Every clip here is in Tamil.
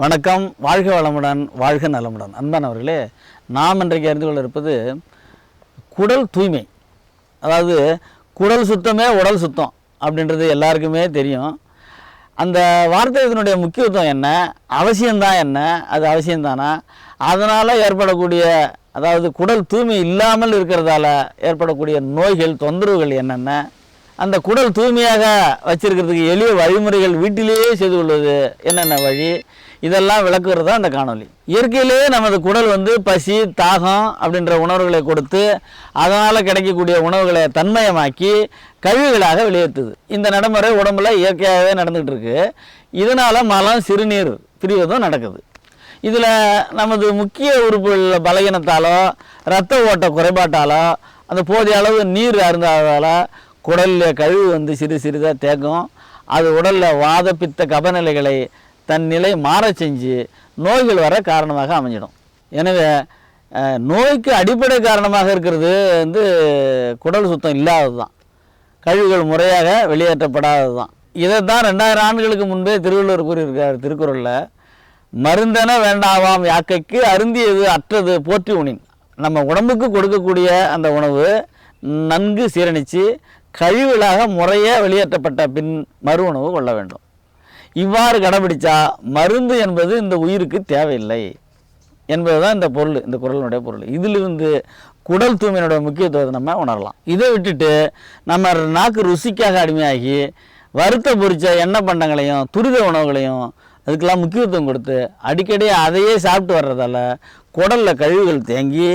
வணக்கம். வாழ்க வளமுடன் வாழ்க நலமுடன். அன்பானவர்களே நாம் இன்றைக்கு அறிந்து கொள்ள இருப்பது குடல் தூய்மை. அதாவது குடல் சுத்தமே உடல் சுத்தம் அப்படின்றது எல்லாருக்குமே தெரியும். அந்த வார்த்தை இதனுடைய முக்கியத்துவம் என்ன? அவசியம்தான் என்ன? அது அவசியம்தானா? அதனால் ஏற்படக்கூடிய அதாவது குடல் தூய்மை இல்லாமல் இருக்கிறதால ஏற்படக்கூடிய நோய்கள் தொந்தரவுகள் என்னென்ன? அந்த குடல் தூய்மையாக வச்சிருக்கிறதுக்கு எளிய வழிமுறைகள் வீட்டிலேயே செய்து கொள்வது என்னென்ன வழி? இதெல்லாம் விளக்குறது தான் அந்த காணொளி. இயற்கையிலேயே நமது குடல் வந்து பசி தாகம் அப்படின்ற உணவுகளை கொடுத்து அதனால் கிடைக்கக்கூடிய உணவுகளை தன்மயமாக்கி கழிவுகளாக வெளியேற்றுது. இந்த நடைமுறை உடம்புல இயற்கையாகவே நடந்துகிட்டு இருக்கு. இதனால் மலம் சிறுநீர் பிரிவதும் நடக்குது. இதில் நமது முக்கிய உறுப்புகளில் பலகீனத்தாலோ இரத்த ஓட்ட குறைபாட்டாலோ அந்த போதிய அளவு நீர் அருந்தாதால் குடலில் கழிவு வந்து சிறு சிறிதாக தேக்கும் அது உடலில் வாத பித்த கபநிலைகளை தன் நிலை மாறச் செஞ்சு நோய்கள் வர காரணமாக அமைஞ்சிடும். எனவே நோய்க்கு அடிப்படை காரணமாக இருக்கிறது வந்து குடல் சுத்தம் இல்லாதது தான் கழிவுகள் முறையாக வெளியேற்றப்படாதது தான் இதை தான் ரெண்டாயிரம் ஆண்டுகளுக்கு முன்பே திருவள்ளுவர் கூறியிருக்கார் திருக்குறளில் மருந்தென வேண்டாவாம் யாக்கைக்கு அருந்தியது அற்றது போற்றி உணின் நம்ம உடம்புக்கு கொடுக்கக்கூடிய அந்த உணவு நன்கு சீரணித்து கழிவுகளாக முறையே வெளியேற்றப்பட்ட பின் மறு உணவு கொள்ள வேண்டும். இவ்வாறு கடைபிடிச்சா மருந்து என்பது இந்த உயிருக்கு தேவையில்லை என்பது தான் இந்த பொருள் இந்த குரலினுடைய பொருள். இதிலிருந்து குடல் தூய்மையினுடைய முக்கியத்துவத்தை நம்ம உணரலாம். இதை விட்டுட்டு நம்ம நாக்கு ருசிக்காக அடிமையாகி வறுத்த பொறிச்ச எண்ணெய் பண்டங்களையும் துரித உணவுகளையும் அதுக்கெல்லாம் முக்கியத்துவம் கொடுத்து அடிக்கடி அதையே சாப்பிட்டு வர்றதால குடலில் கழிவுகள் தேங்கி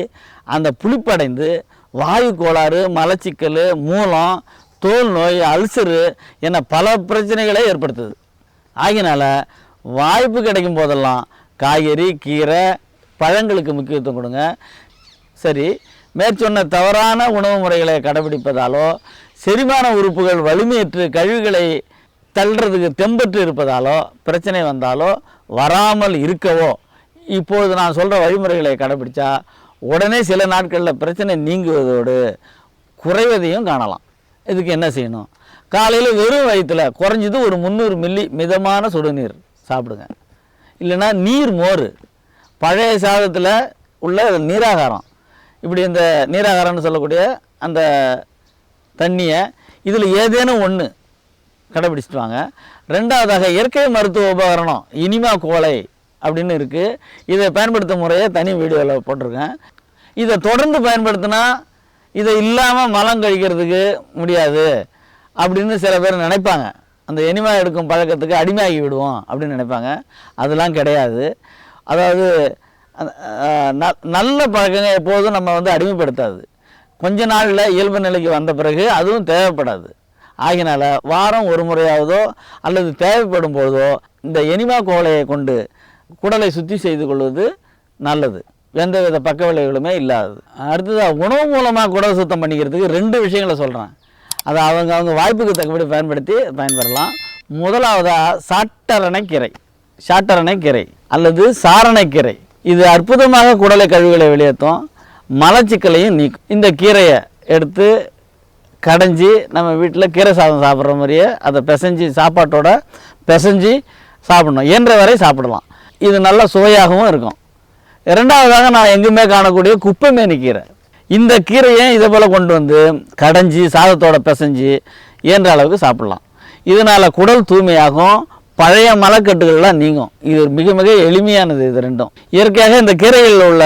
அந்த புளிப்படைந்து வாயு கோளாறு மலச்சிக்கல் மூலம் தோல் நோய் அல்சரு என பல பிரச்சனைகளை ஏற்படுத்துது. ஆகினால வாய்ப்பு கிடைக்கும் போதெல்லாம் காய்கறி கீரை பழங்களுக்கு முக்கியத்துவம் கொடுங்க. சரி மேற்சொன்ன தவறான உணவு முறைகளை கடைபிடிப்பதாலோ செரிமான உறுப்புகள் வலிமையற்று கழிவுகளை தள்ளுறதுக்கு தெம்பற்று இருப்பதாலோ பிரச்சனை வந்தாலோ வராமல் இருக்கவோ இப்பொழுது நான் சொல்கிற வழிமுறைகளை கடைபிடிச்சா உடனே சில நாட்களில் பிரச்சனை நீங்குவதோடு குறைவதையும் காணலாம். இதுக்கு என்ன செய்யணும்? காலையில் வெறும் வயிற்றில் குறைஞ்சது ஒரு முந்நூறு மில்லி மிதமான சுடுநீர் சாப்பிடுங்க. இல்லைன்னா நீர் மோர். பழைய சாதத்தில் உள்ள நீராகாரம். இப்படி இந்த நீராகாரம்னு சொல்லக்கூடிய அந்த தண்ணியை இதில் ஏதேனும் ஒன்று கடைபிடிச்சிட்டு வாங்க. ரெண்டாவதாக இயற்கை மருத்துவ உபகரணம் இனிமா கோலை. அப்படின்னு இருக்குது இதை பயன்படுத்தும் முறையை தனி வீடியோவில் போட்டிருக்கேன். இதை தொடர்ந்து பயன்படுத்தினா இதை இல்லாமல் மலம் கழிக்கிறதுக்கு முடியாது அப்படின்னு சில பேர் நினைப்பாங்க. அந்த எனிமா எடுக்கும் பழக்கத்துக்கு அடிமையாகி விடுவோம் அப்படின்னு நினைப்பாங்க. அதெல்லாம் கிடையாது. அதாவது நல்ல பழக்கங்க எப்போதும் நம்ம வந்து அடிமைப்படுத்தாது. கொஞ்ச நாளில் இயல்பு நிலைக்கு வந்த பிறகு அதுவும் தேவைப்படாது. ஆகினால வாரம் ஒரு முறையாவதோ அல்லது தேவைப்படும் போதோ இந்த எனிமா கோலையை கொண்டு குடலை சுத்தி செய்து கொள்வது நல்லது. எந்தவித பக்க விளைவுகளுமே இல்லாதது. அடுத்ததாக உணவு மூலமாக குடல் சுத்தம் பண்ணிக்கிறதுக்கு ரெண்டு விஷயங்களை சொல்கிறேன் அதை அவங்க அவங்க வாய்ப்புக்கு தக்கபடி பயன்படுத்தி பயன்பெறலாம். முதலாவதாக சாட்டரணைக்கீரை சாட்டரணைக்கீரை சாட்டரணை கீரை அல்லது சாரணைக்கீரை கீரை. இது அற்புதமாக குடலை கழிவுகளை வெளியேற்றும். மலச்சிக்கலையும் நீக்கும். இந்த கீரையை எடுத்து கடைஞ்சி நம்ம வீட்டில் கீரை சாதம் சாப்பிட்ற மாதிரியே அதை பிசைஞ்சு சாப்பாட்டோட பிசைஞ்சு சாப்பிடணும். இயன்ற வரை சாப்பிடலாம். இது நல்ல சுவையாகவும் இருக்கும். இரண்டாவதாக நான் எங்குமே காணக்கூடிய குப்பைமேனி கீரை இந்த கீரையை இதே போல் கொண்டு வந்து கடைஞ்சி சாதத்தோட பிசைஞ்சு இயன்ற அளவுக்கு சாப்பிட்லாம். இதனால் குடல் தூய்மையாகும் பழைய மலக்கட்டுகள்லாம் நீங்கும். இது மிக மிக எளிமையானது இது ரெண்டும். இயற்கையாக இந்த கீரைகளில் உள்ள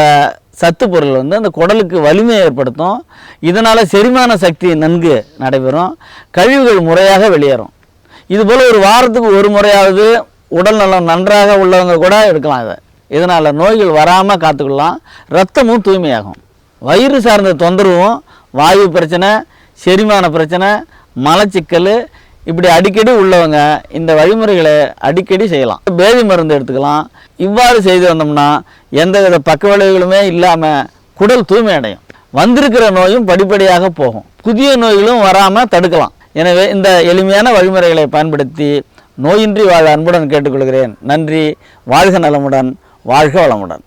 சத்து பொருள் வந்து அந்த குடலுக்கு வலிமையை ஏற்படுத்தும். இதனால் செரிமான சக்தி நன்கு நடைபெறும். கழிவுகள் முறையாக வெளியேறும். இதுபோல் ஒரு வாரத்துக்கு ஒரு முறையாவது உடல் நலம் நன்றாக உள்ளவங்க கூட எடுக்கலாம் இதை. இதனால் நோய்கள் வராமல் காத்துக்கொள்ளலாம் ரத்தமும் தூய்மையாகும். வயிறு சார்ந்த தொந்தரவும் வாயு பிரச்சனை செரிமான பிரச்சனை மலச்சிக்கல் இப்படி அடிக்கடி உள்ளவங்க இந்த வழிமுறைகளை அடிக்கடி செய்யலாம். பேதி மருந்து எடுத்துக்கலாம். இவ்வாறு செய்து வந்தோம்னா எந்தவித பக்க விளைவுகளுமே இல்லாமல் குடல் தூய்மை அடையும் வந்திருக்கிற நோயும் படிப்படியாக போகும். புதிய நோய்களும் வராமல் தடுக்கலாம். எனவே இந்த எளிமையான வழிமுறைகளை பயன்படுத்தி நோயின்றி வாழ அன்புடன் கேட்டுக்கொள்கிறேன். நன்றி. வாழ்க நலமுடன். வாழ்க வளமுடன்.